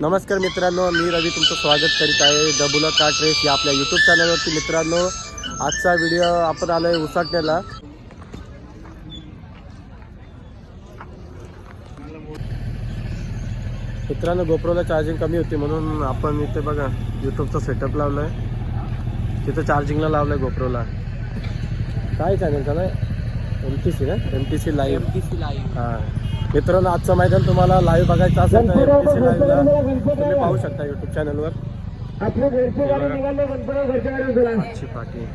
नमस्कार मित्रांनो मी रवी तुमचं स्वागत करीत आहे. द बुलक कार ट्रेस या आपल्या यूट्यूब चॅनलवरती मित्रांनो आजचा व्हिडिओ आपण आलो आहे उसाटण्याला. मित्रांनो गोप्रोला चार्जिंग कमी होती म्हणून आपण इथे बघा यूट्यूबचा सेटअप लावला आहे तिथं चार्जिंगला लावलं आहे गोप्रोला. काय चॅनल का एम टी सी ना? एम टी सी लाईव्ह हां. मित्रांनो आजचं मैदान तुम्हाला लाईव्ह बघायचं असेल तर लाईव्हला तुम्ही पाहू शकता यूट्यूब चॅनलवर पाठी.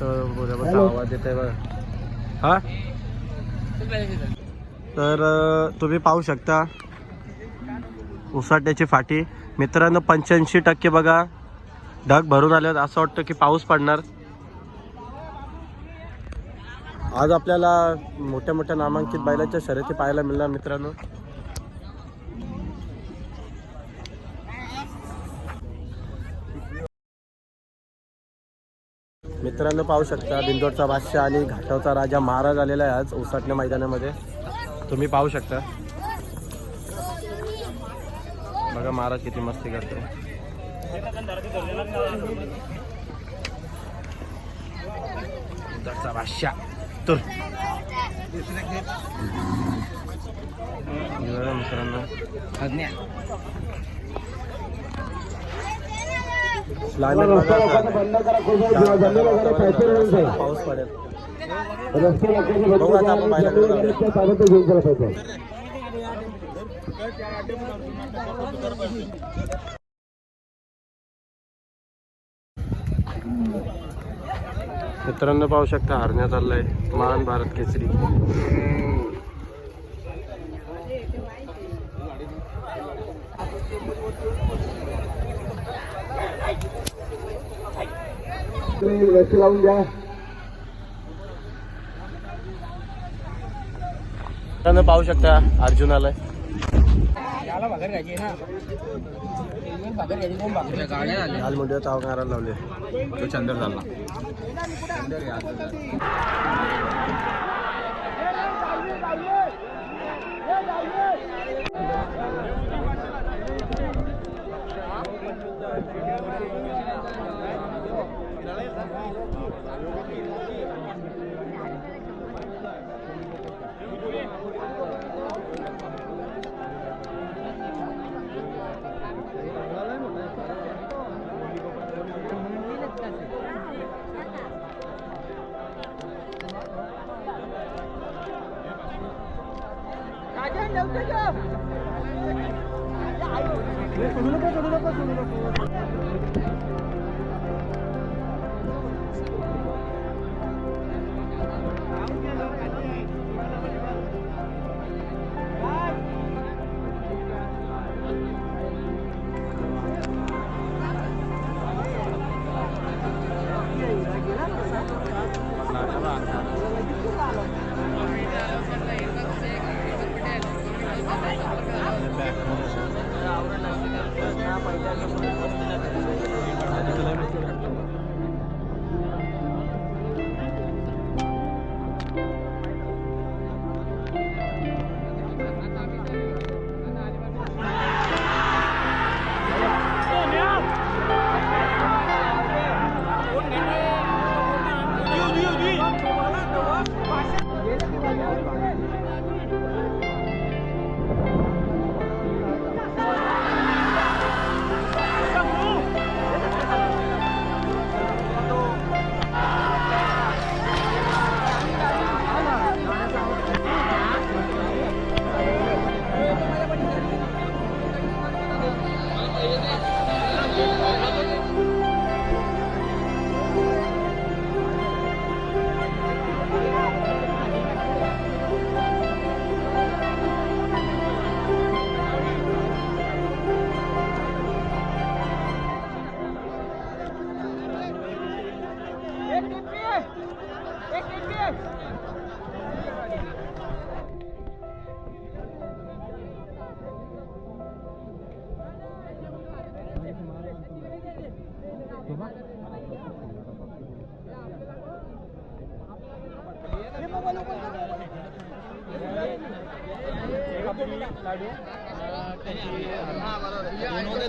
तर आवाज येत आहे बघा. हा? तर अं, तुम्ही पाहू शकता उसाट्याची फाटी. मित्रांनो पंच्याऐंशी टक्के बघा. ढग भरून आले आहेत. असं वाटतं की पाऊस पडणार. आज आपल्याला मोठ्या मोठ्या नामांकित बैलाच्या शर्यती पाहायला मिळणार मित्रांनो. मित्रांनो पाहू शकता बिंदोडचा बादशाह आणि घाटावचा राजा महाराज आलेला आहे आज ओसाटण्या मैदानामध्ये. तुम्ही पाहू शकता. बघा महाराज किती मस्ती करतो. बादशाह. तर बघा मित्रांनो क्लायमेट बघा आता. बंद करा खूप बंद करा पैसे मिळून जाईल पाऊस पडेल बघू आता आपण बंद जाऊया. मित्रांनो पाहू शकता हरण्या चाललाय. महान भारत केसरी. तुम्ही लक्ष लावून घ्या मित्रांनो पाहू शकता अर्जुन आलाय. लाल मुंडे ताव करायला लावले. तो चंदर झाला. नको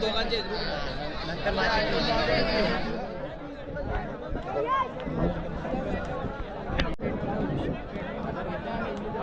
दोघांचे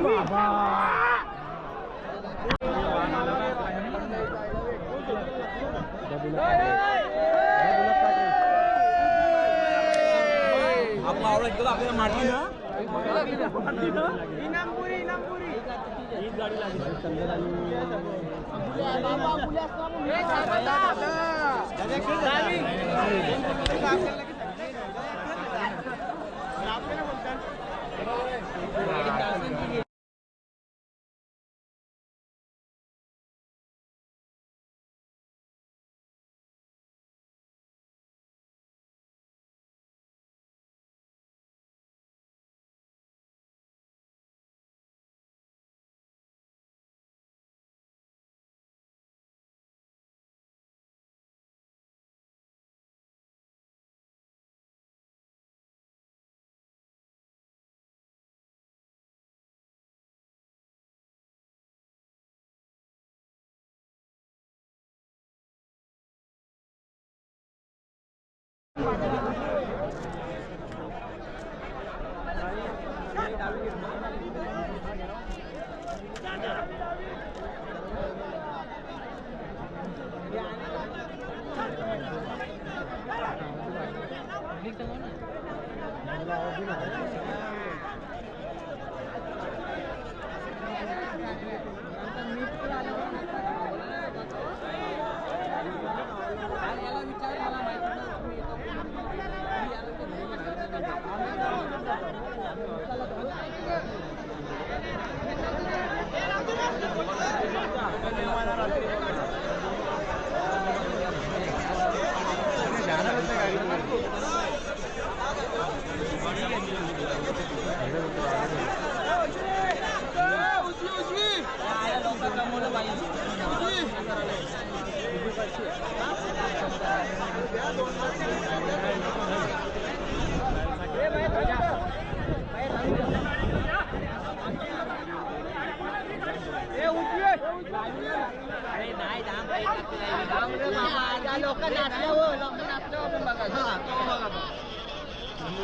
लोक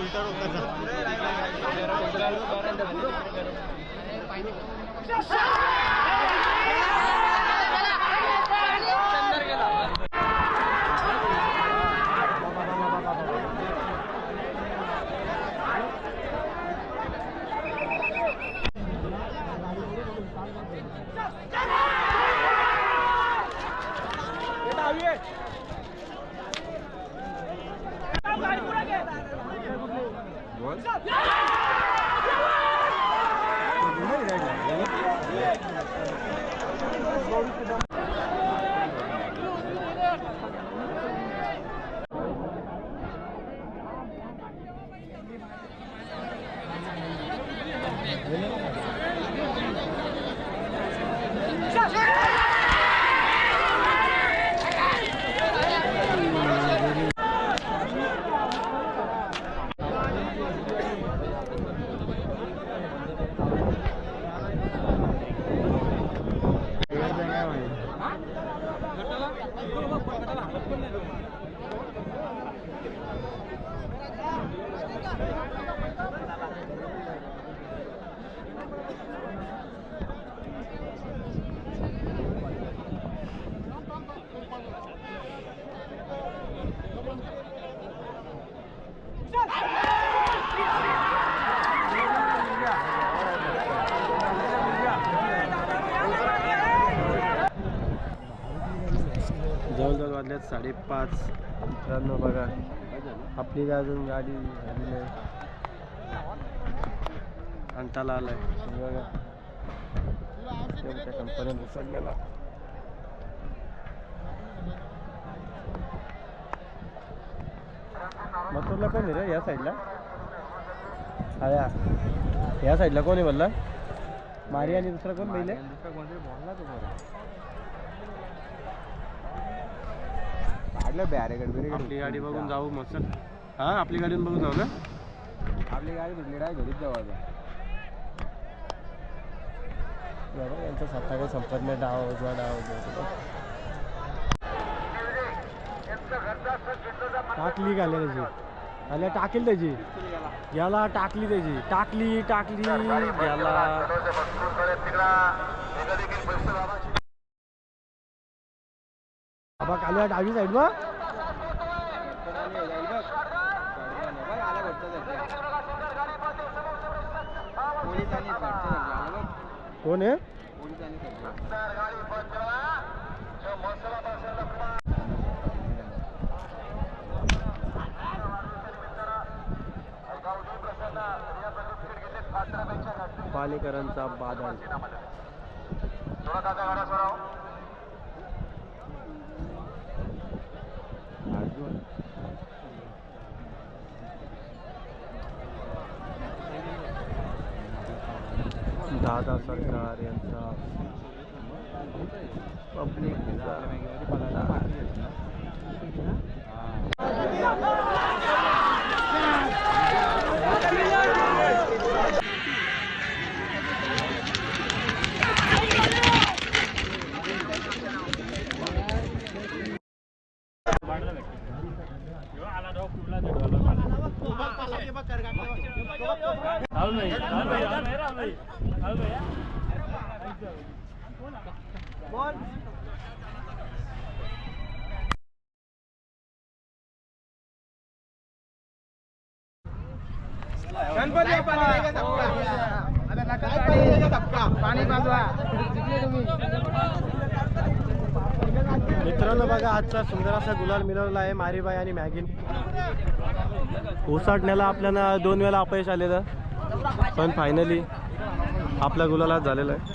Yeah. What? Yeah. साडेपाच. मित्रांनो बघा आपली काय अजून गाडी झाली नाही अंताला आलाय. बघा. त्या कंपनीत घुसडलेला मथुरला कोण रे? या साईडला अया या. साईडला कोण आहे म्हणला? मारिया आणि दुसरा कोण पहिले काढलं बॅरेगड आपली गाडी बघून जाऊ मस्त. हा आपली गाडी बघून जाऊ ना? आपली गाडी भेटली काय घरीच जाऊ आता. बरं यांचा सत्ता काही संपत नाही डाव उजवा डाव. टाकली घाल्या त्याची? आल्या टाकेल त्याची. याला टाकली त्याची. टाकली टाकली याला. बाबा काल्या डावी साईड बा कोण आहे? पालेकरांचा बादल. दादा सरकार यांचा पब्लिक पाणी मित्रांनो बघा आजचा सुंदर असा गुलाल मिळवला आहे मारीबाई आणि मॅगिन. ओसाटण्याला आपल्याला दोन वेळा अपयश आलेलं. पण फायनली आपला गुलाला झालेला आहे.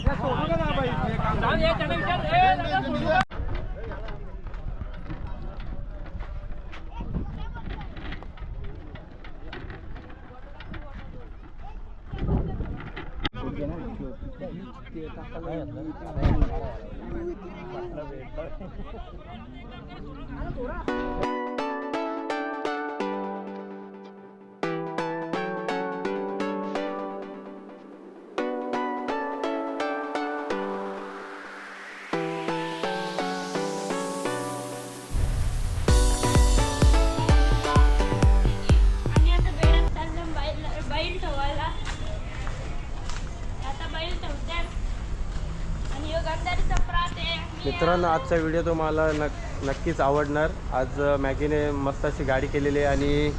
मित्रांनो आजचा व्हिडिओ तुम्हाला नक नक्कीच आवडणार. आज मॅगीने मस्त अशी गाडी केलेली आहे आणि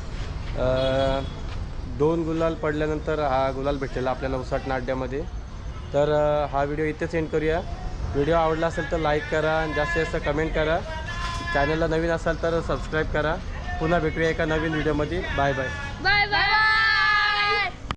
दोन गुलाल पडल्यानंतर हा गुलाल भेटलेला आपल्याला उसाटणा अड्ड्यामध्ये तर हा व्हिडिओ इथेच एंड करूया. व्हिडिओ आवडला असेल तर लाईक करा आणि जास्तीत जास्त कमेंट करा. चॅनलला नवीन असाल तर सबस्क्राईब करा. पुन्हा भेटूया एका नवीन व्हिडिओमध्ये बाय बाय बाय बाय